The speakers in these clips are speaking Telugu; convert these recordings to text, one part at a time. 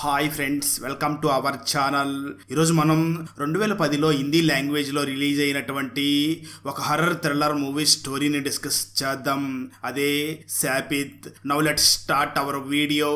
Hi friends welcome to our channel ఈరోజు మనం రెండు వేల పదిలో హిందీ లాంగ్వేజ్లో రిలీజ్ అయినటువంటి ఒక హర్రర్ థ్రిల్లర్ మూవీ స్టోరీని డిస్కస్ చేద్దాం. అదే Shaapit now let start our video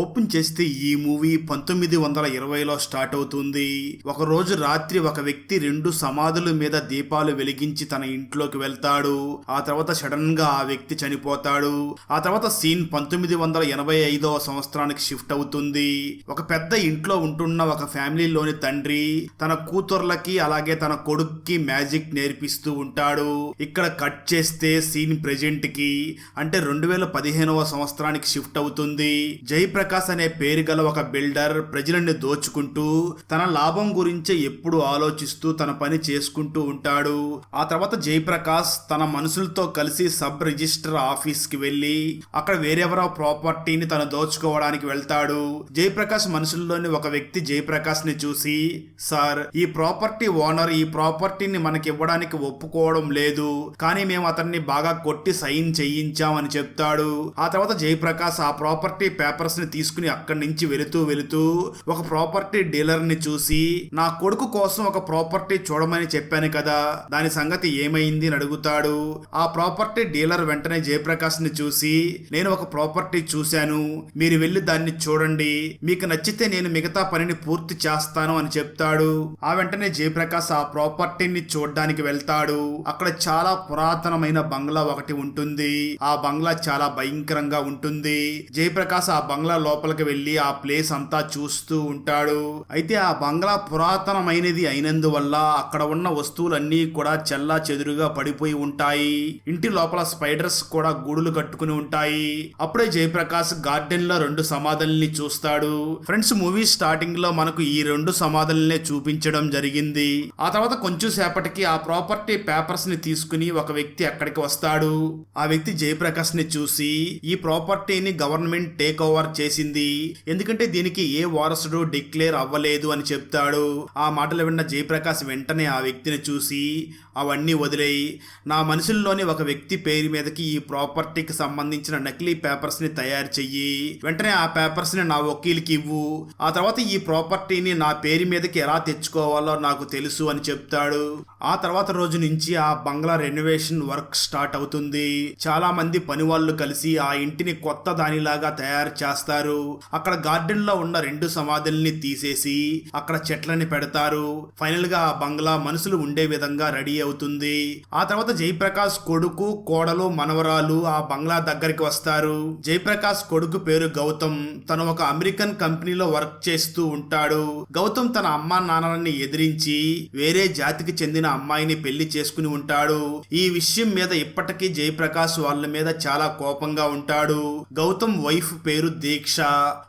open చేస్తే ఈ మూవీ పంతొమ్మిది వందల ఇరవైలో స్టార్ట్ అవుతుంది. ఒక రోజు రాత్రి ఒక వ్యక్తి రెండు సమాధుల మీద దీపాలు వెలిగించి తన ఇంట్లోకి వెళ్తాడు. ఆ తర్వాత సడన్గా ఆ వ్యక్తి చనిపోతాడు. ఆ తర్వాత సీన్ పంతొమ్మిది వందల ఎనభై ఐదవ సంవత్సరానికి షిఫ్ట్ అవుతుంది. ఒక పెద్ద ఇంట్లో ఉంటున్న ఒక ఫ్యామిలీలోని తండ్రి తన కూతుర్లకి అలాగే తన కొడుక్కి మ్యాజిక్ నేర్పిస్తూ ఉంటాడు. ఇక్కడ కట్ చేస్తే సీన్ ప్రెజెంట్కి అంటే రెండు వేల పదిహేనవ సంవత్సరానికి షిఫ్ట్ అవుతుంది. జై ప్రకాశ్ అనే పేరు గల ఒక బిల్డర్ ప్రజలని దోచుకుంటూ తన లాభం గురించే ఎప్పుడు ఆలోచిస్తూ తన పని చేసుకుంటూ ఉంటాడు. ఆ తర్వాత జయప్రకాష్ తన మనుషులతో కలిసి సబ్ రిజిస్టర్ ఆఫీస్కి వెళ్ళి అక్కడ వేరెవరో ప్రాపర్టీని తను దోచుకోవడానికి వెళ్తాడు. జయప్రకాష్ మనుషుల్లోని ఒక వ్యక్తి జయప్రకాష్ని చూసి సార్ ఈ ప్రాపర్టీ ఓనర్ ఈ ప్రాపర్టీని మనకి ఇవ్వడానికి ఒప్పుకోవడం లేదు. కానీ మేము అతన్ని బాగా కొట్టి సైన్ చేయించామని చెప్తాడు. ఆ తర్వాత జయప్రకాష్ ఆ ప్రాపర్టీ పేపర్స్ని తీసుకుని అక్కడి నుంచి వెళుతూ వెళుతూ ఒక ప్రాపర్టీ డీలర్ని చూసి నా కొడుకు కోసం ఒక ప్రాపర్టీ చూడమని చెప్పాను కదా దాని సంగతి ఏమైంది? అని అడుగుతాడు. ఆ ప్రాపర్టీ డీలర్ వెంటనే జయప్రకాష్ని చూసి నేను ఒక ప్రాపర్టీ చూశాను మీరు వెళ్ళి దాన్ని చూడండి మీకు నచ్చితే నేను మిగతా పనిని పూర్తి చేస్తాను అని చెప్తాడు. ఆ వెంటనే జయప్రకాష్ ఆ ప్రాపర్టీని చూడడానికి వెళ్తాడు. అక్కడ చాలా పురాతనమైన బంగ్లా ఒకటి ఉంటుంది. ఆ బంగ్లా చాలా భయంకరంగా ఉంటుంది. జయప్రకాష్ ఆ బంగ్లా లోపలికి వెళ్ళి ఆ ప్లేస్ అంతా చూస్తూ ఉంటాడు. అయితే ఆ బంగ్లా పురాతనమైనది అయినందువల్ల అక్కడ ఉన్న వస్తువులన్నీ కూడా చెల్లా చెదురుగా పడిపోయి ఉంటాయి. ఇంటి లోపల స్పైడర్స్ కూడా గూడులు కట్టుకుని ఉంటాయి. అప్పుడే జయప్రకాష్ గార్డెన్లో రెండు సమాధుల్ని చూస్తాడు. ఫ్రెండ్స్ మూవీ స్టార్టింగ్లో మనకు ఈ రెండు సమాధుల్నే చూపించడం జరిగింది. ఆ తర్వాత కొంచెం సేపటికి ఆ ప్రాపర్టీ పేపర్స్ని తీసుకుని ఒక వ్యక్తి అక్కడికి వస్తాడు. ఆ వ్యక్తి జయప్రకాష్ని చూసి ఈ ప్రాపర్టీని గవర్నమెంట్ టేక్ ఓవర్ చేసి చేసింది. ఎందుకంటే దీనికి ఏ వారసుడు డిక్లేర్ అవ్వలేదు అని చెప్తాడు. ఆ మాటలు విన్న జయప్రకాష్ వెంటనే ఆ వ్యక్తిని చూసి అవన్నీ వదిలేయి. నా మనుషుల్లోని ఒక వ్యక్తి పేరు మీదకి ఈ ప్రాపర్టీకి సంబంధించిన నకిలీ పేపర్స్ని తయారు చెయ్యి. వెంటనే ఆ పేపర్స్ని నా వకీల్కి ఇవ్వు. ఆ తర్వాత ఈ ప్రాపర్టీని నా పేరు మీదకి ఎలా తెచ్చుకోవాలో నాకు తెలుసు అని చెప్తాడు. ఆ తర్వాత రోజు నుంచి ఆ బంగ్లా రెనోవేషన్ వర్క్ స్టార్ట్ అవుతుంది. చాలా మంది పని వాళ్ళు కలిసి ఆ ఇంటిని కొత్త దానిలాగా తయారు చేస్తారు. అక్కడ గార్డెన్లో ఉన్న రెండు సమాధుల్ని తీసేసి అక్కడ చెట్లని పెడతారు. ఫైనల్గా ఆ బంగ్లా మనుషులు ఉండే విధంగా రెడీ అవుతుంది. ఆ తర్వాత జయప్రకాష్ కొడుకు కోడలు మనవరాలు ఆ బంగ్లా దగ్గరికి వస్తారు. జయప్రకాష్ కొడుకు పేరు గౌతమ్. తను ఒక అమెరికన్ కంపెనీలో వర్క్ చేస్తూ ఉంటాడు. గౌతమ్ తన అమ్మా నాన్నలని ఎదిరించి వేరే జాతికి చెందిన అమ్మాయిని పెళ్ళి చేసుకుని ఉంటాడు. ఈ విషయం మీద ఇప్పటికీ జయప్రకాష్ వాళ్ళ మీద చాలా కోపంగా ఉంటాడు. గౌతమ్ వైఫ్ పేరు దీక్ష.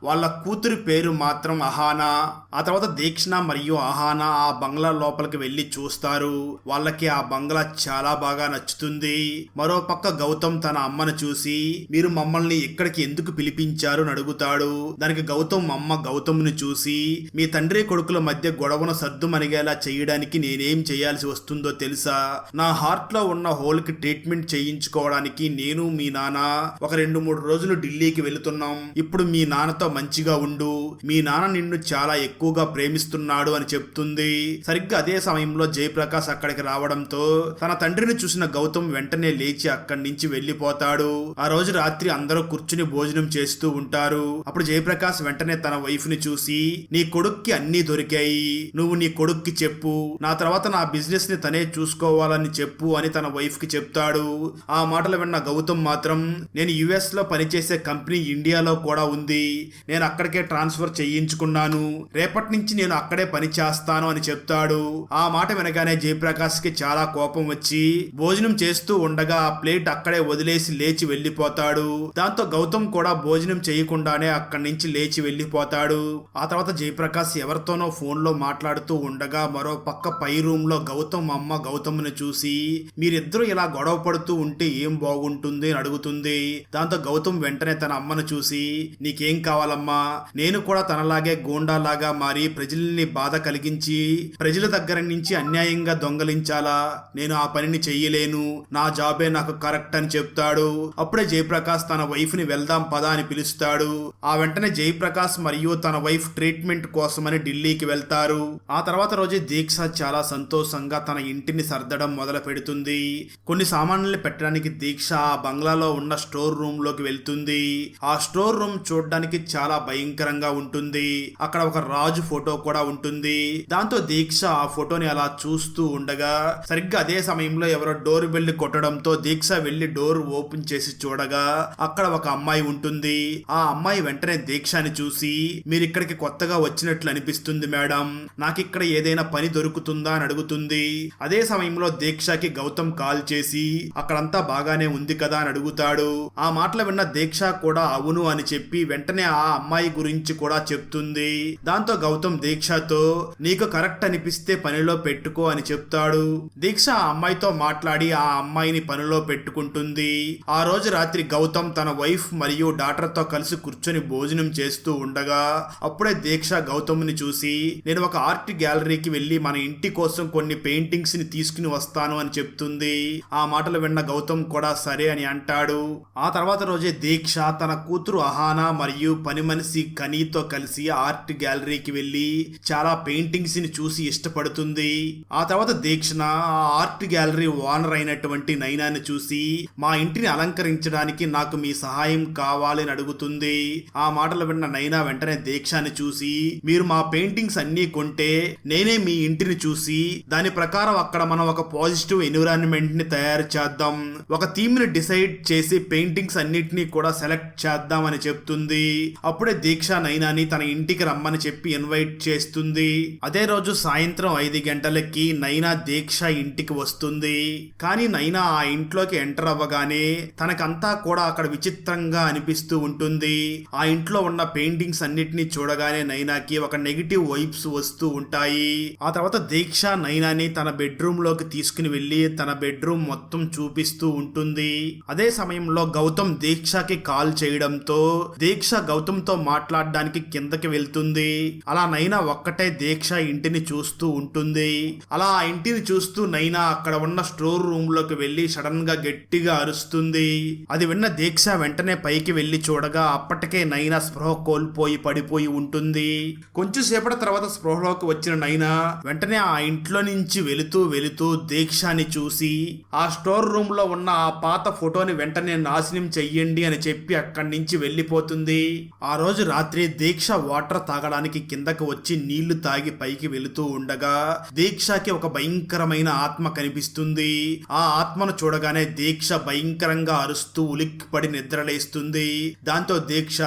వాళ్ళ కూతురి పేరు మాత్రం అహానా. ఆ తర్వాత దీక్షణ మరియు అహానా ఆ బంగ్లా లోపలికి వెళ్ళి చూస్తారు. వాళ్ళకి ఆ బంగ్లా చాలా బాగా నచ్చుతుంది. మరో పక్క గౌతమ్ తన అమ్మను చూసి మీరు మమ్మల్ని ఇక్కడికి ఎందుకు పిలిపించారు? అని అడుగుతాడు. దానికి గౌతమ్ అమ్మ గౌతమ్ని చూసి మీ తండ్రి కొడుకుల మధ్య గొడవను సర్దుమనిగేలా చేయడానికి నేనేం చేయాల్సి వస్తుందో తెలుసా? నా హార్ట్లో ఉన్న హోల్కి ట్రీట్మెంట్ చేయించుకోవడానికి నేను మీ నాన్న ఒక రెండు మూడు రోజులు ఢిల్లీకి వెళుతున్నాం. ఇప్పుడు మీ నాన్నతో మంచిగా ఉండు. మీ నాన్న నిన్ను చాలా ఎక్కువగా ప్రేమిస్తున్నాడు అని చెప్తుంది. సరిగ్గా అదే సమయంలో జయప్రకాష్ అక్కడికి రావడంతో తన తండ్రిని చూసిన గౌతమ్ వెంటనే లేచి అక్కడి నుంచి వెళ్ళిపోతాడు ఆ రోజు రాత్రి అందరూ కూర్చుని భోజనం చేస్తూ ఉంటారు. అప్పుడు జయప్రకాష్ వెంటనే తన వైఫ్ని చూసి నీ కొడుక్కి అన్నీ దొరికాయి. నువ్వు నీ కొడుక్కి చెప్పు. నా తర్వాత నా బిజినెస్ బిజినెస్ని తనే చూసుకోవాలని చెప్పు అని తన వైఫ్కి చెప్తాడు. ఆ మాటలు విన్న గౌతమ్ మాత్రం నేను యుఎస్లో పనిచేసే కంపెనీ ఇండియాలో కూడా ఉంది. నేను అక్కడికే ట్రాన్స్ఫర్ చేయించుకున్నాను. రేపటి నుంచి నేను అక్కడే పని చేస్తాను అని చెప్తాడు. ఆ మాట వినగానే జయప్రకాష్కి చాలా కోపం వచ్చి భోజనం చేస్తూ ఉండగా ఆ ప్లేట్ అక్కడే వదిలేసి లేచి వెళ్ళిపోతాడు. దాంతో గౌతమ్ కూడా భోజనం చేయకుండానే అక్కడి నుంచి లేచి వెళ్ళిపోతాడు. ఆ తర్వాత జయప్రకాష్ ఎవరితోనో ఫోన్లో మాట్లాడుతూ ఉండగా మరో పక్క పై రూమ్లో గౌతమ్ అమ్మ గౌతమ్ని చూసి మీరిద్దరూ ఇలా గొడవ పడుతూ ఉంటే ఏం బాగుంటుంది? అని అడుగుతుంది. దాంతో గౌతమ్ వెంటనే తన అమ్మను చూసి నీకేం కావాలమ్మా? నేను కూడా తనలాగే గూండాలాగా మారి ప్రజల్ని బాధ కలిగించి ప్రజల దగ్గర నుంచి అన్యాయంగా దొంగలించాలా? నేను ఆ పనిని చెయ్యలేను. నా జాబే నాకు కరెక్ట్ అని చెప్తాడు. అప్పుడే జయప్రకాష్ తన వైఫ్ని వెళ్దాం పదా అని పిలుస్తాడు. ఆ వెంటనే జయప్రకాష్ మరియు తన వైఫ్ ట్రీట్మెంట్ కోసమని ఢిల్లీకి వెళ్తారు. ఆ తర్వాత రోజు దీక్ష చాలా సంతోషంగా తన ఇంటిని సర్దడం మొదలు పెడుతుంది. కొన్ని సామాన్లు పెట్టడానికి దీక్ష ఆ బంగ్లాలో ఉన్న స్టోర్ రూమ్లోకి వెళ్తుంది. ఆ స్టోర్ రూమ్ చూడడానికి చాలా భయంకరంగా ఉంటుంది. అక్కడ ఒక రాజు ఫోటో కూడా ఉంటుంది. దాంతో దీక్ష ఆ ఫోటోని అలా చూస్తూ ఉండగా సరిగ్గా అదే సమయంలో ఎవరో డోర్ బెల్ కొట్టడంతో దీక్ష వెళ్ళి డోర్ ఓపెన్ చేసి చూడగా అక్కడ ఒక అమ్మాయి ఉంటుంది. ఆ అమ్మాయి వెంటనే దీక్షని చూసి మీరు ఇక్కడికి కొత్తగా వచ్చినట్లు అనిపిస్తుంది మేడం. నాకు ఇక్కడ ఏదైనా పని దొరుకుతుందా? అని అడుగుతుంది. అదే సమయంలో దీక్షకి గౌతమ్ కాల్ చేసి అక్కడంతా బాగానే ఉంది కదా అని అడుగుతాడు. ఆ మాటలు విన్న దీక్ష కూడా అవును అని చెప్పి వెంటనే ఆ అమ్మాయి గురించి కూడా చెప్తుంది. దాంతో గౌతమ్ దీక్షతో నీకు కరెక్ట్ అనిపిస్తే పనిలో పెట్టుకో అని చెప్తాడు. దీక్ష ఆ అమ్మాయితో మాట్లాడి ఆ అమ్మాయిని పనిలో పెట్టుకుంటుంది. ఆ రోజు రాత్రి గౌతమ్ తన వైఫ్ మరియు డాటర్తో కలిసి కూర్చొని భోజనం చేస్తూ ఉండగా అప్పుడే దీక్ష గౌతమ్ని చూసి నేను ఒక ఆర్ట్ గ్యాలరీకి వెళ్ళి మన ఇంటి కోసం కొన్ని పెయింట్ ని తీసుకుని వస్తాను అని చెప్తుంది. ఆ మాటలు విన్న గౌతమ్ కూడా సరే అని అంటాడు. ఆ తర్వాత రోజే దీక్ష తన కూతురు అహానా మరియు పని మనిషి కనీతో కలిసి ఆర్ట్ గ్యాలరీకి వెళ్ళి చాలా పెయింటింగ్స్ని చూసి ఇష్టపడుతుంది. ఆ తర్వాత దీక్షణ ఆ ఆర్ట్ గ్యాలరీ ఓనర్ అయినటువంటి నైనాని చూసి మా ఇంటిని అలంకరించడానికి నాకు మీ సహాయం కావాలని అడుగుతుంది. ఆ మాటలు విన్న నైనా వెంటనే దీక్షని చూసి మీరు మా పెయింటింగ్స్ అన్నీ కొంటే నేనే మీ ఇంటిని చూసి దాని ప్రకారం ప్రకారం అక్కడ మనం ఒక పాజిటివ్ ఎన్విరాన్మెంట్ని తయారు చేద్దాం. ఒక థీమ్ని డిసైడ్ చేసి పెయింటింగ్స్ అన్నిటినీ కూడా సెలెక్ట్ చేద్దాం అని చెప్తుంది. అప్పుడే దీక్ష నైనాని తన ఇంటికి రమ్మని చెప్పి ఇన్వైట్ చేస్తుంది. అదే రోజు సాయంత్రం ఐదు గంటలకి నైనా దీక్ష ఇంటికి వస్తుంది. కానీ నైనా ఆ ఇంట్లోకి ఎంటర్ అవ్వగానే తనకంతా కూడా అక్కడ విచిత్రంగా అనిపిస్తూ ఉంటుంది. ఆ ఇంట్లో ఉన్న పెయింటింగ్స్ అన్నిటినీ చూడగానే నైనాకి ఒక నెగిటివ్ వైబ్స్ వస్తూ ఉంటాయి. ఆ తర్వాత దీక్ష నైనాని తన బెడ్రూమ్లోకి తీసుకుని వెళ్ళి తన బెడ్రూమ్ మొత్తం చూపిస్తూ ఉంటుంది. అదే సమయంలో గౌతమ్ దీక్షకి కాల్ చేయడంతో దీక్ష గౌతమ్తో మాట్లాడడానికి కిందకి వెళ్తుంది. అలా నైనా ఒక్కటే దీక్ష ఇంటిని చూస్తూ ఉంటుంది. అలా ఆ ఇంటిని చూస్తూ నైనా అక్కడ ఉన్న స్టోర్ రూమ్లోకి వెళ్ళి సడన్గా గట్టిగా అరుస్తుంది. అది విన్న దీక్ష వెంటనే పైకి వెళ్ళి చూడగా అప్పటికే నైనా స్పృహ కోల్పోయి పడిపోయి ఉంటుంది. కొంచెం సేపటి తర్వాత స్పృహలోకి వచ్చిన నైనా వెంటనే ఆ ఇంట్లో నుంచి వెళుతూ వెళుతూ దీక్షాని చూసి ఆ స్టోర్ రూమ్లో ఉన్న ఆ పాత ఫోటోని వెంటనే నాశనం చెయ్యండి అని చెప్పి అక్కడి నుంచి వెళ్ళిపోతుంది. ఆ రోజు రాత్రి దీక్ష వాటర్ తాగడానికి కిందకు వచ్చి నీళ్ళు తాగి పైకి వెళుతూ ఉండగా దీక్షకి ఒక భయంకరమైన ఆత్మ కనిపిస్తుంది. ఆ ఆత్మను చూడగానే దీక్ష భయంకరంగా అరుస్తూ ఉలిక్కిపడి నిద్రలేస్తుంది. దాంతో దీక్ష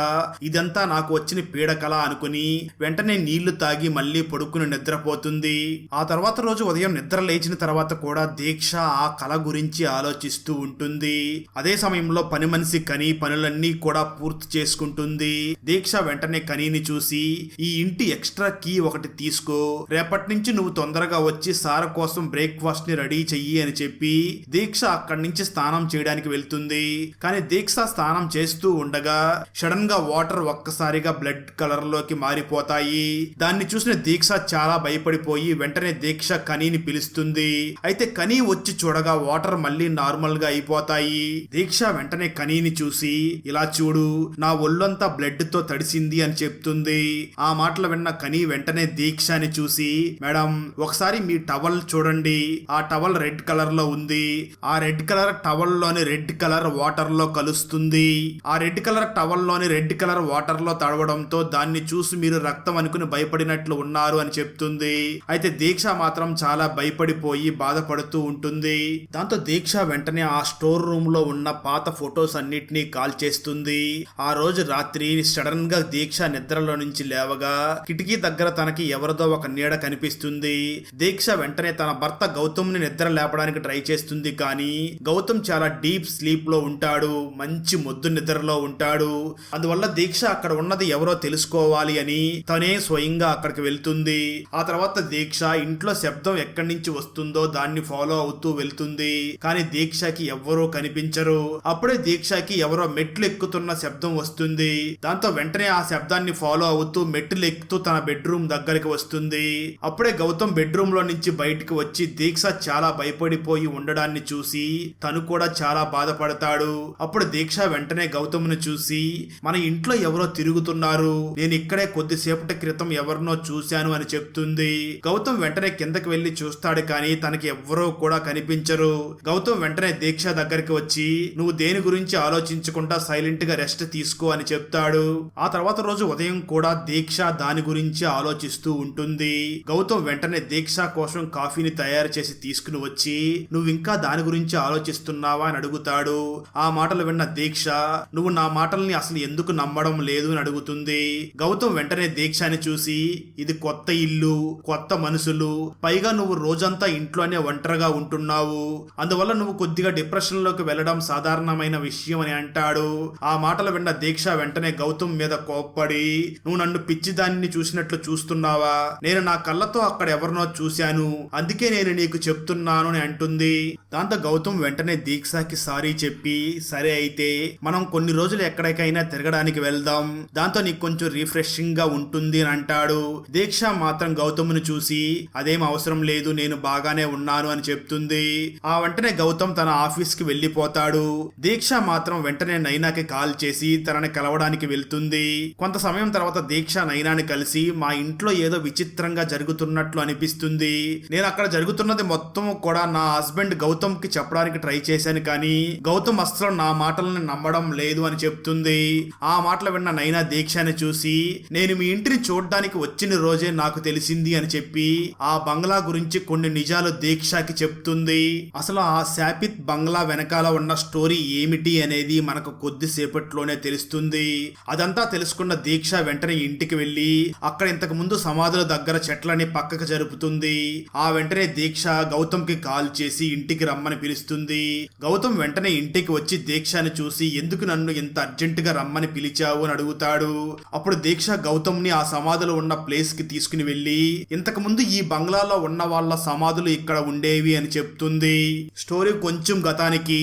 ఇదంతా నాకు వచ్చిన పీడకల అనుకుని వెంటనే నీళ్ళు తాగి మళ్ళీ పడుకుని నిద్రపోతుంది. ఆ తర్వాత రోజు ఉదయం నిద్ర లేచిన తర్వాత కూడా దీక్ష ఆ కళ గురించి ఆలోచిస్తూ ఉంటుంది. అదే సమయంలో పని మనిషి కని పనులన్నీ కూడా పూర్తి చేసుకుంటుంది. దీక్ష వెంటనే కనీని చూసి ఈ ఇంటి ఎక్స్ట్రా కీ ఒకటి తీసుకో. రేపటి నుంచి నువ్వు తొందరగా వచ్చి సార కోసం బ్రేక్ఫాస్ట్ని రెడీ చెయ్యి అని చెప్పి దీక్ష అక్కడి నుంచి స్నానం చేయడానికి వెళ్తుంది. కానీ దీక్ష స్నానం చేస్తూ ఉండగా సడన్గా వాటర్ ఒక్కసారిగా బ్లడ్ కలర్లోకి మారిపోతాయి. దాన్ని చూసిన దీక్ష చాలా భయపడిపోయి వెంటనే దీక్ష కనీని పిలుస్తుంది. అయితే కనీ వచ్చి చూడగా వాటర్ మళ్ళీ నార్మల్గా అయిపోతాయి. దీక్ష వెంటనే కనీని చూసి ఇలా చూడు నా ఒళ్ళంతా బ్లడ్తో తడిసింది అని చెప్తుంది. ఆ మాటలు విన్న కనీ వెంటనే దీక్షని చూసి మేడం ఒకసారి మీ టవల్ చూడండి. ఆ టవల్ రెడ్ కలర్లో ఉంది. ఆ రెడ్ కలర్ టవల్లోని రెడ్ కలర్ వాటర్లో కలుస్తుంది. ఆ రెడ్ కలర్ టవల్లోని రెడ్ కలర్ వాటర్లో తడవడంతో దాన్ని చూసి మీరు రక్తం అనుకుని భయపడినట్లు ఉన్నారు అని చెప్తుంది. అయితే దీక్ష మాత్రం చాలా భయపడిపోయి బాధపడుతూ ఉంటుంది. దాంతో దీక్ష వెంటనే ఆ స్టోర్ రూమ్లో ఉన్న పాత ఫొటోస్ అన్నిటినీ కాల్ చేస్తుంది. ఆ రోజు రాత్రి సడన్గా దీక్ష నిద్రలో నుంచి లేవగా కిటికీ దగ్గర తనకి ఎవరిదో ఒక నీడ కనిపిస్తుంది. దీక్ష వెంటనే తన భర్త గౌతమ్ని నిద్ర లేపడానికి ట్రై చేస్తుంది కానీ గౌతమ్ చాలా డీప్ స్లీప్లో ఉంటాడు. మంచి మొద్దు నిద్రలో ఉంటాడు. అందువల్ల దీక్ష అక్కడ ఉన్నది ఎవరో తెలుసుకోవాలి అని తనే స్వయంగా అక్కడికి వెళ్తుంది. ఆ తర్వాత దీక్ష ఇంట్లో శబ్దం ఎక్కడి నుంచి వస్తుందో దాన్ని ఫాలో అవుతూ వెళ్తుంది. కానీ దీక్షకి ఎవ్వరూ కనిపించరు. అప్పుడే దీక్షకి ఎవరో మెట్లు ఎక్కుతున్న శబ్దం వస్తుంది. దాంతో వెంటనే ఆ శబ్దాన్ని ఫాలో అవుతూ మెట్లు ఎక్కుతూ తన బెడ్రూమ్ దగ్గరికి వస్తుంది. అప్పుడే గౌతమ్ బెడ్రూమ్లో నుంచి బయటికి వచ్చి దీక్ష చాలా భయపడిపోయి ఉండడాన్ని చూసి తను కూడా చాలా బాధపడతాడు. అప్పుడు దీక్ష వెంటనే గౌతమ్ను చూసి మన ఇంట్లో ఎవరో తిరుగుతున్నారు. నేను ఇక్కడే కొద్దిసేపటి క్రితం ఎవరినో చూశాను అని చెప్తుంది. గౌతమ్ వెంటనే కిందకి వెళ్ళి చూస్తాడు కానీ తనకి ఎవ్వరూ కూడా కనిపించరు. గౌతమ్ వెంటనే దీక్ష దగ్గరికి వచ్చి నువ్వు దేని గురించి ఆలోచించకుండా సైలెంట్గా రెస్ట్ తీసుకో అని చెప్తాడు. ఆ తర్వాత రోజు ఉదయం కూడా దీక్ష దాని గురించి ఆలోచిస్తూ ఉంటుంది. గౌతమ్ వెంటనే దీక్ష కోసం కాఫీని తయారు చేసి తీసుకుని వచ్చి నువ్వు ఇంకా దాని గురించి ఆలోచిస్తున్నావా అని అడుగుతాడు. ఆ మాటలు విన్న దీక్ష నువ్వు నా మాటల్ని అసలు ఎందుకు నమ్మడం లేదు అని అడుగుతుంది. గౌతమ్ వెంటనే దీక్షని చూసి ఇది కొత్త ఇల్లు కొత్త మనుషులు పైగా నువ్వు రోజంతా ఇంట్లోనే ఒంటరిగా ఉంటున్నావు. అందువల్ల నువ్వు కొద్దిగా డిప్రెషన్లోకి వెళ్ళడం సాధారణమైన విషయం అని అంటాడు. ఆ మాటలు విన్న దీక్ష వెంటనే గౌతమ్ మీద కోప్పడి నువ్వు నన్ను పిచ్చిదాన్ని చూసినట్లు చూస్తున్నావా? నేను నా కళ్ళతో అక్కడ ఎవరినో చూశాను. అందుకే నేను నీకు చెప్తున్నాను అని అంటుంది. దాంతో గౌతమ్ వెంటనే దీక్షకి సారీ చెప్పి సరే అయితే మనం కొన్ని రోజులు ఎక్కడికైనా తిరగడానికి వెళ్దాం. దాంతో నీకు కొంచెం రిఫ్రెషింగ్గా ఉంటుంది అని అంటాడు. దీక్ష మాత్రం గౌతమ్ను చూసి అదేం అవసరం లేదు. నేను బాగానే ఉన్నాను అని చెప్తుంది. ఆ వెంటనే గౌతమ్ తన ఆఫీస్కి వెళ్ళిపోతాడు దీక్ష మాత్రం వెంటనే నైనాకి కాల్ చేసి తనని కలవడానికి వెళ్తుంది. కొంత సమయం తర్వాత దీక్ష నైనాని కలిసి మా ఇంట్లో ఏదో విచిత్రంగా జరుగుతున్నట్లు అనిపిస్తుంది. నేను అక్కడ జరుగుతున్నది మొత్తం కూడా నా హస్బెండ్ గౌతమ్కి చెప్పడానికి ట్రై చేశాను కానీ గౌతమ్ అస్సలు నా మాటలను నమ్మడం లేదు అని చెప్తుంది. ఆ మాటలు విన్న నైనా దీక్షని చూసి నేను మీ ఇంటిని చూడడానికి వచ్చిన రోజే నాకు తెలిసింది అని చెప్పి ఆ బంగ్లా గురించి కొన్ని నిజాలు దీక్షకి చెప్తుంది. అసలు ఆ శాపిత్ బంగ్లా వెనకాల ఉన్న స్టోరీ ఏమిటి అనేది మనకు కొద్దిసేపట్లోనే తెలుస్తుంది. అదంతా తెలుసుకున్న దీక్ష వెంటనే ఇంటికి వెళ్ళి అక్కడ ఇంతకు ముందు సమాధుల దగ్గర చెట్లని పక్కకు జరుపుతుంది. ఆ వెంటనే దీక్ష గౌతమ్కి కాల్ చేసి ఇంటికి రమ్మని పిలుస్తుంది. గౌతమ్ వెంటనే ఇంటికి వచ్చి దీక్షని చూసి ఎందుకు నన్ను ఇంత అర్జెంట్గా రమ్మని పిలిచావు? అని అడుగుతాడు. అప్పుడు దీక్ష గౌతమ్ని ఆ సమాధులు ఉన్న ప్లేస్కి తీసుకుని వెళ్ళి ఇంతకు ముందు ఈ బంగ్లాలో ఉన్న వాళ్ళ సమాధులు ఇక్కడ ఉండేవి అని చెప్తుంది. స్టోరీ కొంచెం గతానికి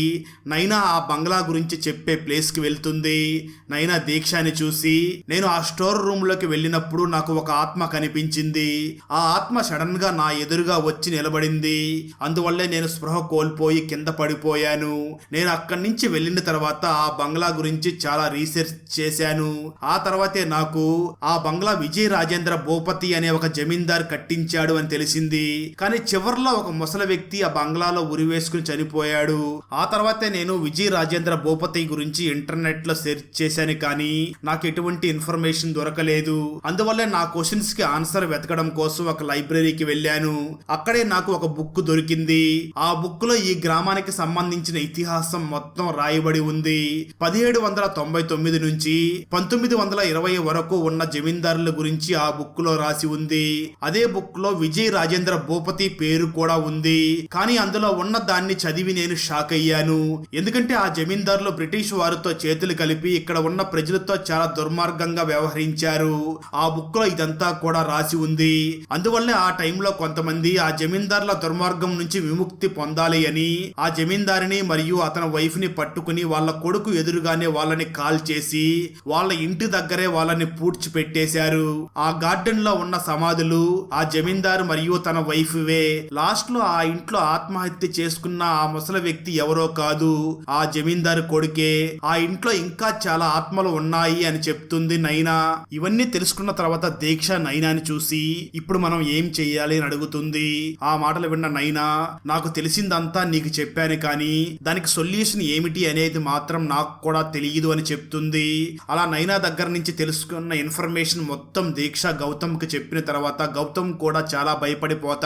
నైనా ఆ బంగ్లా గురించి చెప్పే ప్లేస్కి వెళ్తుంది. నైనా దీక్షని చూసి నేను ఆ స్టోర్ రూమ్లోకి వెళ్ళినప్పుడు నాకు ఒక ఆత్మ కనిపించింది. ఆ ఆత్మ సడన్గా నా ఎదురుగా వచ్చి నిలబడింది. అందువల్లే నేను స్పృహ కోల్పోయి కింద పడిపోయాను. నేను అక్కడి నుంచి వెళ్ళిన తర్వాత ఆ బంగ్లా గురించి చాలా రీసెర్చ్ చేశాను. ఆ తర్వాతే నాకు ఆ బంగ్లా విజయ్ రాజేంద్ర భూపతి అనే ఒక జమీందార్ కట్టించాడు అని తెలిసింది. కానీ చివర్లో ఒక ముసలి వ్యక్తి ఆ బంగ్లాలో ఉరివేసుకుని చనిపోయాడు. ఆ తర్వాతే నేను విజయ్ రాజేంద్ర భూపతి గురించి ఇంటర్నెట్లో సెర్చ్ చేశాను కానీ నాకు ఎటువంటి ఇన్ఫర్మేషన్ దొరకలేదు. అందువల్లే నా క్వశ్చన్స్కి ఆన్సర్ వెతకడం కోసం ఒక లైబ్రరీకి వెళ్ళాను. అక్కడే నాకు ఒక బుక్ దొరికింది. ఆ బుక్లో ఈ గ్రామానికి సంబంధించిన ఇతిహాసం మొత్తం రాయబడి ఉంది. పదిహేడు వందల తొంభై తొమ్మిది నుంచి పంతొమ్మిది వందల ఇరవై వరకు ఉన్న జమీందారుల గురించి ఆ బుక్లో రాసి ఉంది. అదే బుక్లో విజయ్ రాజేంద్ర భూపతి పేరు కూడా ఉంది. కానీ అందులో ఉన్న దాన్ని చదివి నేను షాక్ అయ్యాను. ఎందుకంటే ఆ జమీందారులు బ్రిటిష్ వారితో చేతులు కలిపి ఇక్కడ ఉన్న ప్రజలతో చాలా దుర్మార్గంగా వ్యవహరించారు. ఆ బుక్లో ఇదంతా కూడా రాసి ఉంది. అందువల్లే ఆ టైంలో కొంతమంది ఆ జమీందారుల దుర్మార్గం నుంచి విముక్తి పొందాలి అని ఆ జమీందారిని మరియు అతని వైఫ్ని పట్టుకుని వాళ్ళ కొడుకు ఎదురుగానే వాళ్ళని కాల్ చేసి వాళ్ళ ఇంటి దగ్గరే వాళ్ళని పూడ్చి పెట్టేశారు ఆ గార్డెన్లో ఉన్న సమాధులు ఆ జమీందారు మరియు తన వైఫ్ వే. లాస్ట్లో ఆ ఇంట్లో ఆత్మహత్య చేసుకున్న ఆ ముసలి వ్యక్తి ఎవరో కాదు. ఆ జమీందారు కొడుకే. ఆ ఇంట్లో ఇంకా చాలా ఆత్మలు ఉన్నాయి అని చెప్తుంది నైనా. ఇవన్నీ తెలుసుకున్న తర్వాత దీక్ష నైనాని చూసి ఇప్పుడు మనం ఏం చెయ్యాలి? అని అడుగుతుంది. ఆ మాటలు విన్న నైనా నాకు తెలిసిందంతా నీకు చెప్పాను కానీ దానికి సొల్యూషన్ ఏమిటి అనేది మాత్రం నాకు కూడా తెలియదు అని చెప్తుంది. అలా నైనా దగ్గర నుంచి తెలుసుకున్న ఇన్ఫర్మేషన్ మొత్తం దీక్ష గౌతమ్కి చెప్పిన తర్వాత గౌతమ్ కూడా చాలా భయపడిపోతాడు.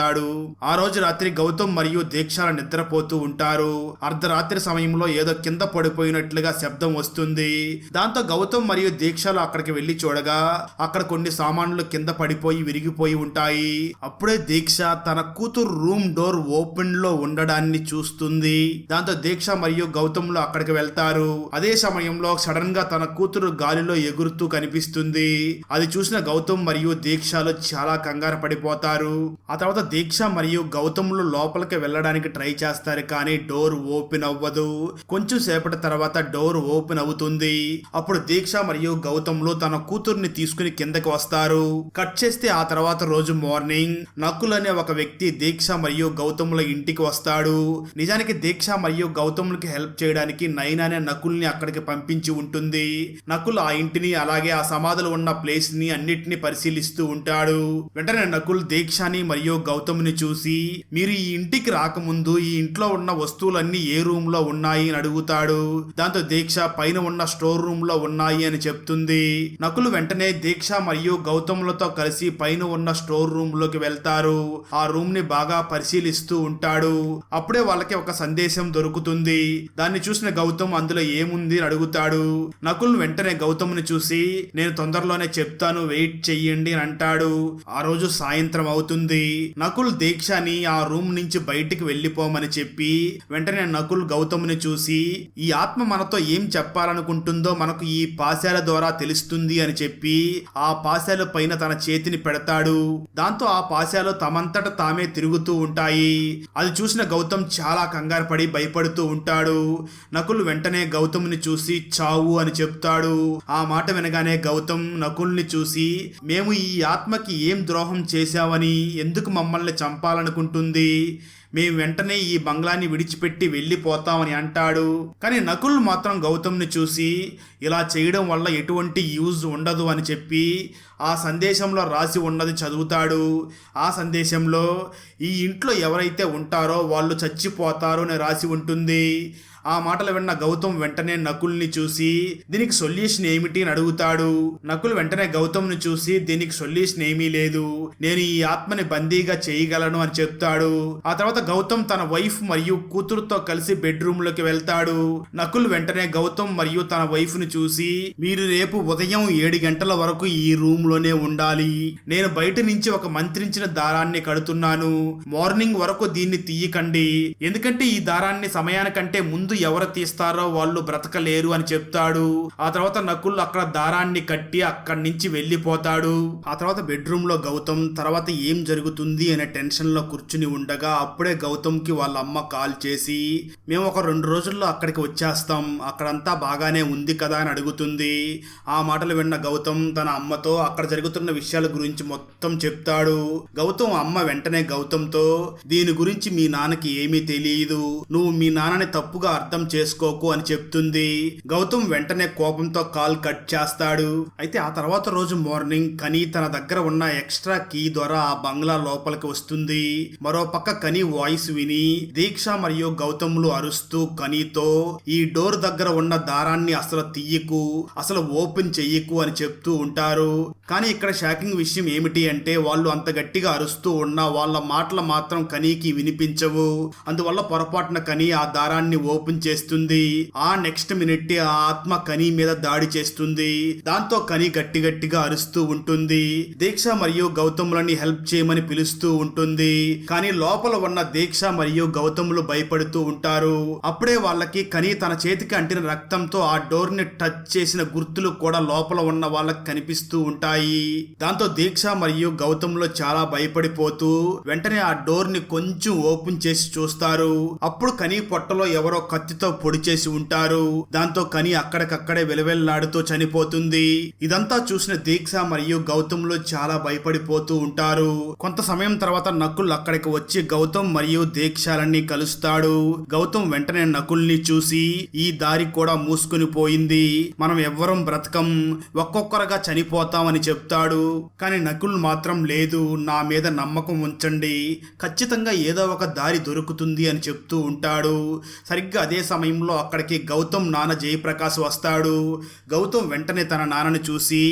ఆ రోజు రాత్రి గౌతమ్ మరియు దీక్షాల నిద్రపోతూ ఉంటారు. అర్ధరాత్రి సమయంలో ఏదో కింద పడిపోయినట్లుగా శబ్దం వస్తుంది. దాంతో గౌతమ్ మరియు దీక్షలు అక్కడికి వెళ్ళి చూడగా అక్కడ కొన్ని సామాన్లు కింద పడిపోయి విరిగిపోయి ఉంటాయి. అప్పుడే దీక్ష తన కూతురు రూమ్ డోర్ ఓపెన్లో ఉండడాన్ని చూస్తుంది. దాంతో దీక్ష మరియు గౌతమ్లు అక్కడికి వెళ్తారు. అదే సమయంలో సడన్గా తన కూతురు గాలిలో ఎగురుతూ కనిపిస్తుంది. అది చూసిన గౌతమ్ మరియు దీక్షలు చాలా కంగారు పడిపోతారు. ఆ తర్వాత దీక్ష మరియు గౌతములు లోపలికి వెళ్ళడానికి ట్రై చేస్తారు కానీ డోర్ ఓపెన్ అవ్వదు. కొంచెం సేపటి తర్వాత డోర్ ఓపెన్ అవుతుంది. అప్పుడు దీక్ష మరియు గౌతములు తన కూతుర్ని తీసుకుని కిందకి వస్తారు. కట్ చేస్తే ఆ తర్వాత రోజు మార్నింగ్. నకుల్ అనే ఒక వ్యక్తి దీక్ష మరియు గౌతముల ఇంటికి వస్తాడు. నిజానికి దీక్ష మరియు గౌతములకి హెల్ప్ చేయడానికి నైనా అనే నకుల్ని అక్కడికి పంపించి ఉంటుంది. నకుల్ ఆ ఇంటిని అలాగే ఆ సమాధులు ఉన్న ప్లేస్ని అన్నిటిని పరిశీలిస్తూ ఉంటాడు. వెంటనే నకుల్ దీక్షని మరియు గౌతమ్ని చూసి మీరు ఈ ఇంటికి రాకముందు ఈ ఇంట్లో ఉన్న వస్తువులన్నీ ఏ రూమ్లో ఉన్నాయి? అని అడుగుతాడు. దాంతో దీక్ష పైన ఉన్న స్టోర్ రూమ్లో ఉన్నాయి అని చెప్తుంది. నకులు వెంటనే దీక్ష మరియు గౌతములతో కలిసి పైన ఉన్న స్టోర్ రూమ్లోకి వెళ్తారు. ఆ రూమ్ని బాగా పరిశీలిస్తూ ఉంటాడు. అప్పుడే వాళ్ళకి ఒక సందేశం దొరుకుతుంది. దాన్ని చూసిన గౌతమ్ అందులో ఏముంది అని అడుగుతాడు. నకుల్ వెంటనే గౌతమ్ని చూసి నేను తొందరలోనే చెప్తాను వెయిట్ చెయ్యండి అని అంటాడు. ఆ రోజు సాయంత్రం అవుతుంది. నకుల్ దీక్షని ఆ రూమ్ నుంచి బయటికి వెళ్ళిపోమని చెప్పి వెంటనే నకుల్ గౌతమ్ని చూసి ఈ ఆత్మ మనతో ఏం చెప్పాలనుకుంటుందో మనకు ఈ పాశాల ద్వారా తెలుస్తుంది అని చెప్పి ఆ పాశాల పైన తన చేతిని పెడతాడు. దాంతో ఆ పాశాలు తమంతట తామే తిరుగుతూ ఉంటాయి. అది చూసిన గౌతమ్ చాలా కంగారు పడి భయపడుతూ ఉంటాడు. నకుల్ వెంటనే గౌతమ్ని చూసి చావు అని చెప్తాడు. ఆ మాట వినగానే గౌతమ్ నకుల్ని చూసి మేము ఈ ఆత్మకి ఏం ద్రోహం చేశామని ఎందుకు మమ్మల్ని మమ్మల్ని చంపాలనుకుంటుంది. మేము వెంటనే ఈ బంగ్లాని విడిచిపెట్టి వెళ్ళిపోతామని అంటాడు. కానీ నకుల్ మాత్రం గౌతమ్ని చూసి ఇలా చేయడం వల్ల ఎటువంటి యూజ్ ఉండదు అని చెప్పి ఆ సందేశంలో రాసి ఉన్నది చదువుతాడు. ఆ సందేశంలో ఈ ఇంట్లో ఎవరైతే ఉంటారో వాళ్ళు చచ్చిపోతారు అని రాసి ఉంటుంది. ఆ మాటలు విన్న గౌతమ్ వెంటనే నకుల్ని చూసి దీనికి సొల్యూషన్ ఏమిటి? అని అడుగుతాడు. నకుల్ వెంటనే గౌతమ్ని చూసి దీనికి సొల్యూషన్ ఏమీ లేదు. నేను ఈ ఆత్మని బందీగా చేయగలను అని చెప్తాడు. ఆ తర్వాత గౌతమ్ తన వైఫ్ మరియు కూతురుతో కలిసి బెడ్రూమ్లోకి వెళ్తాడు. నకుల్ వెంటనే గౌతమ్ మరియు తన వైఫ్ను చూసి మీరు రేపు ఉదయం ఏడు గంటల వరకు ఈ రూమ్లోనే ఉండాలి. నేను బయట నుంచి ఒక మంత్రించిన దారాన్ని కడుతున్నాను. మార్నింగ్ వరకు దీన్ని తీయకండి. ఎందుకంటే ఈ దారాన్ని సమయానికంటే ముందు ఎవరు తీస్తారో వాళ్ళు బ్రతకలేరు అని చెప్తాడు. ఆ తర్వాత నకుల్ అక్కడ దారాన్ని కట్టి అక్కడి నుంచి వెళ్ళిపోతాడు. ఆ తర్వాత బెడ్రూమ్లో గౌతమ్ తర్వాత ఏం జరుగుతుంది అనే టెన్షన్లో కూర్చుని ఉండగా అప్పుడే గౌతమ్కి వాళ్ళ అమ్మ కాల్ చేసి మేము ఒక రెండు రోజుల్లో అక్కడికి వచ్చేస్తాం. అక్కడంతా బాగానే ఉంది కదా అని అడుగుతుంది. ఆ మాటలు విన్న గౌతమ్ తన అమ్మతో అక్కడ జరుగుతున్న విషయాల గురించి మొత్తం చెప్తాడు. గౌతమ్ అమ్మ వెంటనే గౌతమ్తో దీని గురించి మీ నాన్నకి ఏమీ తెలియదు నువ్వు మీ నాన్నని తప్పుగా అర్థం చేసుకోకు అని చెప్తుంది. గౌతమ్ వెంటనే కోపంతో కాల్ కట్ చేస్తాడు. అయితే ఆ తర్వాత రోజు మార్నింగ్ కని తన దగ్గర ఉన్న ఎక్స్ట్రా కీ ద్వారా ఆ బంగ్లా లోపలికి వస్తుంది. మరో పక్క కని వాయిస్ విని దీక్ష మరియు గౌతమ్లు అరుస్తూ కనీతో ఈ డోర్ దగ్గర ఉన్న దారాన్ని అసలు తీయకు అసలు ఓపెన్ చెయ్యకు అని చెప్తూ ఉంటారు. కానీ ఇక్కడ షాకింగ్ విషయం ఏమిటి అంటే వాళ్ళు అంత గట్టిగా అరుస్తూ ఉన్నా వాళ్ళ మాటలు మాత్రం కనీకి వినిపించవు. అందువల్ల పొరపాటున కని ఆ దారాన్ని ఓపెన్ చేస్తుంది. ఆ నెక్స్ట్ మినిట్ ఆ ఆత్మ కని మీద దాడి చేస్తుంది. దాంతో కని గట్టి గట్టిగా అరుస్తూ ఉంటుంది. దీక్ష మరియు గౌతములని హెల్ప్ చేయమని పిలుస్తూ ఉంటుంది. కానీ లోపల ఉన్న దీక్ష మరియు గౌతములు భయపడుతూ ఉంటారు. అప్పుడే వాళ్ళకి కని తన చేతికి అంటిన రక్తంతో ఆ డోర్ని టచ్ చేసిన గుర్తులు కూడా లోపల ఉన్న వాళ్ళకి కనిపిస్తూ ఉంటాయి. దాంతో దీక్ష మరియు గౌతంలో చాలా భయపడిపోతూ వెంటనే ఆ డోర్ని కొంచెం ఓపెన్ చేసి చూస్తారు. అప్పుడు కని పొట్టలో ఎవరో కత్తితో పొడి చేసి ఉంటారు. దాంతో కని అక్కడికక్కడే వెలవెల్లాడుతూ చనిపోతుంది. ఇదంతా చూసిన దీక్ష మరియు గౌతమ్లు చాలా భయపడిపోతూ ఉంటారు. కొంత సమయం తర్వాత నకుల్ అక్కడికి వచ్చి గౌతమ్ మరియు దీక్షాలన్నీ కలుస్తాడు. గౌతమ్ వెంటనే నకుల్ని చూసి ఈ దారి కూడా మూసుకుని పోయింది. మనం ఎవ్వరం బ్రతకం. ఒక్కొక్కరుగా చనిపోతామని చెప్తాడు. కానీ నకుల్ మాత్రం లేదు. నా మీద నమ్మకం ఉంచండి. ఖచ్చితంగా ఏదో ఒక దారి దొరుకుతుంది అని చెప్తూ ఉంటాడు. సరిగ్గా అదే సమయంలో అక్కడికి గౌతమ్ నాన్న జయప్రకాష్ వస్తాడు. గౌతమ్ వెంటనే తన నాన్నని చూసి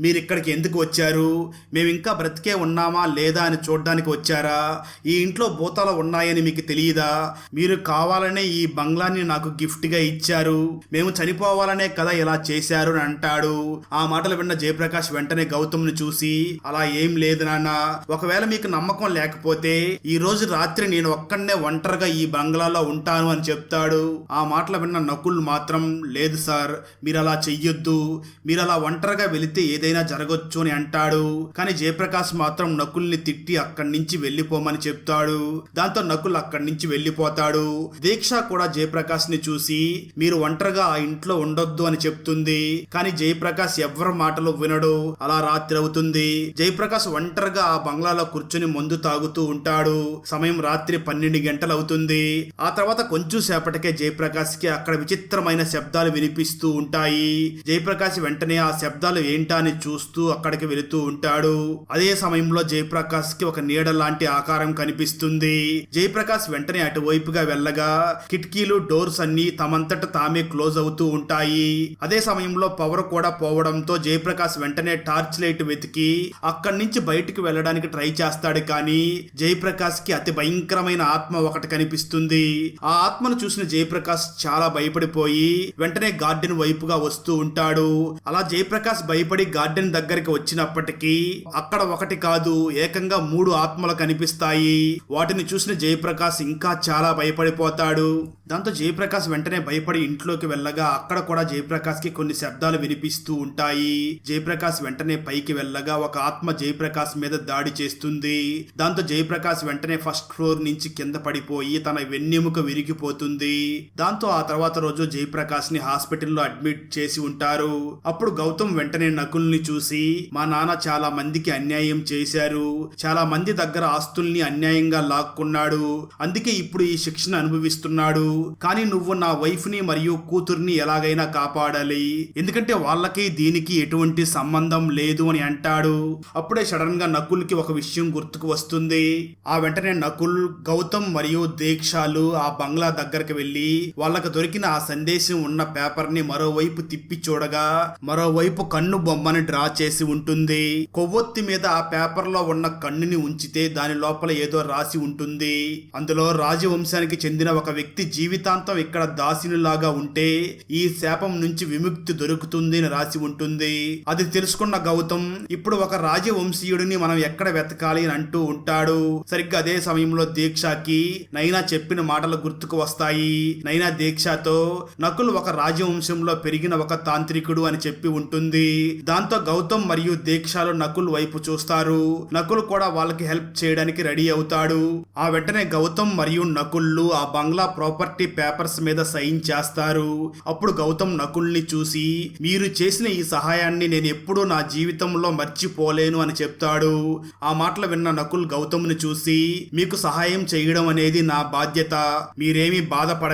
మీరు ఇక్కడికి ఎందుకు వచ్చారు? మేము ఇంకా బ్రతికే ఉన్నామా లేదా అని చూడడానికి వచ్చారా? ఈ ఇంట్లో భూతాలు ఉన్నాయని మీకు తెలియదా? మీరు కావాలనే ఈ బంగ్లాన్ని నాకు గిఫ్ట్గా ఇచ్చారు. మేము చనిపోవాలనే కదా ఇలా చేశారు అని అంటాడు. ఆ మాటలు విన్న జయప్రకాష్ వెంటనే గౌతమ్ని చూసి అలా ఏం లేదు నాన్న. ఒకవేళ మీకు నమ్మకం లేకపోతే ఈ రోజు రాత్రి నేను ఒక్కడనే ఒంటరిగా ఈ బంగ్లాలో ఉంటాను అని చెప్తాడు. ఆ మాటలు విన్న నకుల్ మాత్రం లేదు సార్ మీరు అలా చెయ్యొద్దు. మీరు అలా ఒంటరిగా వెళితే ఏదైనా జరగొచ్చు అని అంటాడు. కానీ జయప్రకాష్ మాత్రం నకుల్ని తిట్టి అక్కడి నుంచి వెళ్ళిపోమని చెప్తాడు. దాంతో నకుల్ అక్కడి నుంచి వెళ్ళిపోతాడు. దీక్ష కూడా జయప్రకాష్ని చూసి మీరు ఒంటరిగా ఆ ఇంట్లో ఉండొద్దు అని చెప్తుంది. కానీ జయప్రకాష్ ఎవ్వరి మాటలు వినడు. అలా రాత్రి అవుతుంది. జయప్రకాష్ ఒంటరిగా ఆ బంగ్లాలో కూర్చుని మందు తాగుతూ ఉంటాడు. సమయం రాత్రి పన్నెండు గంటలు అవుతుంది ఆ తర్వాత కొంచెం సేపటికే జయప్రకాష్కి అక్కడ విచిత్రమైన శబ్దాలు వినిపిస్తూ ఉంటాయి. జయప్రకాష్ వెంటనే ఆ శబ్దాలు ఏంటా అని చూస్తూ అక్కడికి వెళుతూ ఉంటాడు. అదే సమయంలో జయప్రకాష్కి ఒక నీడ లాంటి ఆకారం కనిపిస్తుంది. జయప్రకాష్ వెంటనే అటువైపుగా వెళ్ళగా కిటికీలు డోర్స్ అన్ని తమంతట తామే క్లోజ్ అవుతూ ఉంటాయి. అదే సమయంలో పవర్ కూడా పోవడంతో జయప్రకాష్ వెంటనే టార్చ్ లైట్ వెతికి అక్కడి నుంచి బయటకు వెళ్ళడానికి ట్రై చేస్తాడు కానీ జయప్రకాష్కి అతి భయంకరమైన ఆత్మ ఒకటి కనిపిస్తుంది. ఆ ఆత్మను చూసిన జయప్రకాష్ చాలా భయపడిపోయి వెంటనే గార్డెన్ వైపుగా వస్తూ ఉంటాడు. అలా జయప్రకాష్ భయపడి గార్డెన్ దగ్గరికి వచ్చినప్పటికీ అక్కడ ఒకటి కాదు ఏకంగా మూడు ఆత్మలు కనిపిస్తాయి. వాటిని చూసిన జయప్రకాష్ ఇంకా చాలా భయపడిపోతాడు. దాంతో జయప్రకాష్ వెంటనే భయపడి ఇంట్లోకి వెళ్ళగా అక్కడ కూడా జయప్రకాష్కి కొన్ని శబ్దాలు వినిపిస్తూ ఉంటాయి. జయప్రకాష్ వెంటనే పైకి వెళ్ళగా ఒక ఆత్మ జయప్రకాష్ మీద దాడి చేస్తుంది. దాంతో జయప్రకాష్ వెంటనే ఫస్ట్ ఫ్లోర్ నుంచి కింద పడిపోయి తన వెన్నెముక విరిగిపోతుంది. దాంతో ఆ తర్వాత రోజు జయప్రకాష్ని హాస్పిటల్లో అడ్మిట్ చేసి ఉంటారు. అప్పుడు గౌతమ్ వెంటనే నకుల్ని చూసి మా నాన్న చాలా మందికి అన్యాయం చేశారు. చాలా మంది దగ్గర ఆస్తుల్ని అన్యాయంగా లాక్కున్నాడు. అందుకే ఇప్పుడు ఈ శిక్షను అనుభవిస్తున్నాడు. కానీ నువ్వు నా వైఫ్ని మరియు కూతుర్ని ఎలాగైనా కాపాడాలి. ఎందుకంటే వాళ్ళకి దీనికి ఎటువంటి సంబంధం లేదు అని అంటాడు. అప్పుడే సడన్గా నకుల్కి ఒక విషయం గుర్తుకు వస్తుంది. ఆ వెంటనే నకుల్ గౌతమ్ మరియు దీక్షాలు ఆ బంగ్లా దగ్గరికి వెళ్ళి వాళ్ళకి దొరికిన ఆ సందేశం ఉన్న పేపర్ని మరోవైపు తిప్పి చూడగా మరోవైపు కన్ను బొమ్మని డ్రా చేసి ఉంటుంది. కొవ్వొత్తి మీద ఆ పేపర్లో ఉన్న కన్నుని ఉంచితే దాని లోపల ఏదో రాసి ఉంటుంది. అందులో రాజవంశానికి చెందిన ఒక వ్యక్తి జీవితాంతం ఇక్కడ దాసినిలాగా ఉంటే ఈ శాపం నుంచి విముక్తి దొరుకుతుంది అని రాసి ఉంటుంది. అది తెలుసుకున్న గౌతమ్ ఇప్పుడు ఒక రాజవంశీయుడిని మనం ఎక్కడ వెతకాలి అని అంటూ ఉంటాడు. సరిగ్గా అదే సమయంలో దీక్షకి నైనా చెప్పిన మాటలు గుర్తుకు వస్తాయి. నైనా దీక్షతో నకుల్ ఒక రాజవంశంలో పెరిగిన ఒక తాంత్రికుడు అని చెప్పి ఉంటుంది. దాంతో గౌతమ్ మరియు దీక్షలు నకుల్ వైపు చూస్తారు. నకుల్ కూడా వాళ్ళకి హెల్ప్ చేయడానికి రెడీ అవుతాడు. ఆ వెంటనే గౌతమ్ మరియు నకుళ్ళు ఆ బంగ్లా ప్రాపర్టీ పేపర్స్ మీద సైన్ చేస్తారు. అప్పుడు గౌతమ్ నకుల్ని చూసి మీరు చేసిన ఈ సహాయాన్ని నేను ఎప్పుడూ నా జీవితంలో మర్చిపోలేను అని చెప్తాడు. ఆ మాటలు విన్న నకుల్ గౌతమ్ని చూసి మీకు సహాయం చేయడం అనేది నా బాధ్యత. మీరేమీ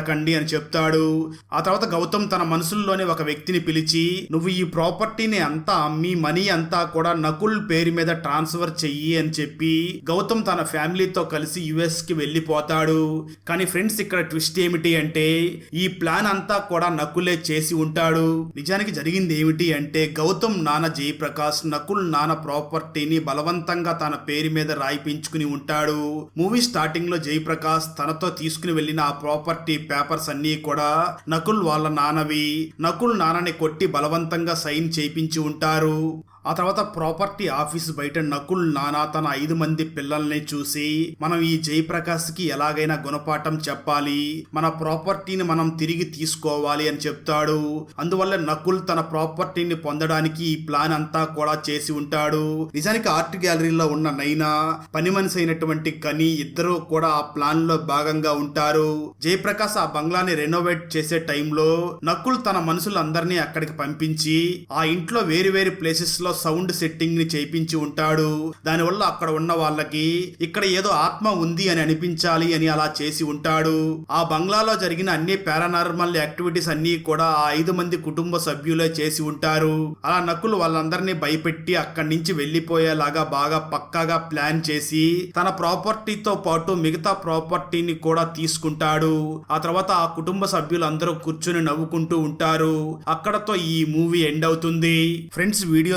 బాధపడకండి అని చెప్తాడు. ఆ తర్వాత గౌతమ్ తన మనసుల్లోనే ఒక వ్యక్తిని పిలిచి నువ్వు ఈ ప్రాపర్టీని అంతా మీ మనీ అంతా కూడా నకుల్ పేరు మీద ట్రాన్స్ఫర్ చెయ్యి అని చెప్పి గౌతమ్ తన ఫ్యామిలీతో కలిసి యుఎస్కి వెళ్ళిపోతాడు. కానీ ఫ్రెండ్స్ ఇక్కడ ట్విస్ట్ ఏమిటి అంటే ఈ ప్లాన్ అంతా కూడా నకులే చేసి ఉంటాడు. నిజానికి జరిగింది ఏమిటి అంటే గౌతమ్ నాన్న జయప్రకాష్ నకుల్ నాన్న ప్రాపర్టీని బలవంతంగా తన పేరు మీద రాయిపించుకుని ఉంటాడు. మూవీ స్టార్టింగ్లో జయప్రకాష్ తనతో తీసుకుని వెళ్ళిన ఆ ప్రాపర్టీ పేపర్స్ అన్నీ కూడా నకుల్ వాళ్ళ నాన్నవి. నకుల్ నాన్నని కొట్టి బలవంతంగా సైన్ చేయించి ఉంటారు. ఆ తర్వాత ప్రాపర్టీ ఆఫీస్ బయట నకుల్ నానా తన ఐదు మంది పిల్లల్ని చూసి మనం ఈ జయప్రకాష్కి ఎలాగైనా గుణపాఠం చెప్పాలి మన ప్రాపర్టీని మనం తిరిగి తీసుకోవాలి అని చెప్తాడు. అందువల్ల నకుల్ తన ప్రాపర్టీని పొందడానికి ఈ ప్లాన్ అంతా కూడా చేసి ఉంటాడు. నిజానికి ఆర్ట్ గ్యాలరీలో ఉన్న నైనా పని మనిషి అయినటువంటి కని ఇద్దరు కూడా ఆ ప్లాన్లో భాగంగా ఉంటారు. జయప్రకాష్ ఆ బంగ్లాని రెనోవేట్ చేసే టైంలో నకుల్ తన మనుషులందరినీ అక్కడికి పంపించి ఆ ఇంట్లో వేరు వేరు ప్లేసెస్లో సౌండ్ సెట్టింగ్ని చేయించి ఉంటాడు. దానివల్ల అక్కడ ఉన్న వాళ్ళకి ఇక్కడ ఏదో ఆత్మ ఉంది అని అనిపించాలి అని అలా చేసి ఉంటాడు. ఆ బంగ్లాలో జరిగిన అన్ని పారానార్మల్ యాక్టివిటీస్ అన్ని కూడా ఆ ఐదు మంది కుటుంబ సభ్యులే చేసి ఉంటారు. అలా నకులు వాళ్ళందరినీ భయపెట్టి అక్కడి నుంచి వెళ్ళిపోయేలాగా బాగా పక్కాగా ప్లాన్ చేసి తన ప్రాపర్టీతో పాటు మిగతా ప్రాపర్టీని కూడా తీసుకుంటాడు. ఆ తర్వాత ఆ కుటుంబ సభ్యులందరూ కూర్చుని నవ్వుకుంటూ ఉంటారు. అక్కడతో ఈ మూవీ ఎండ్ అవుతుంది. Friends video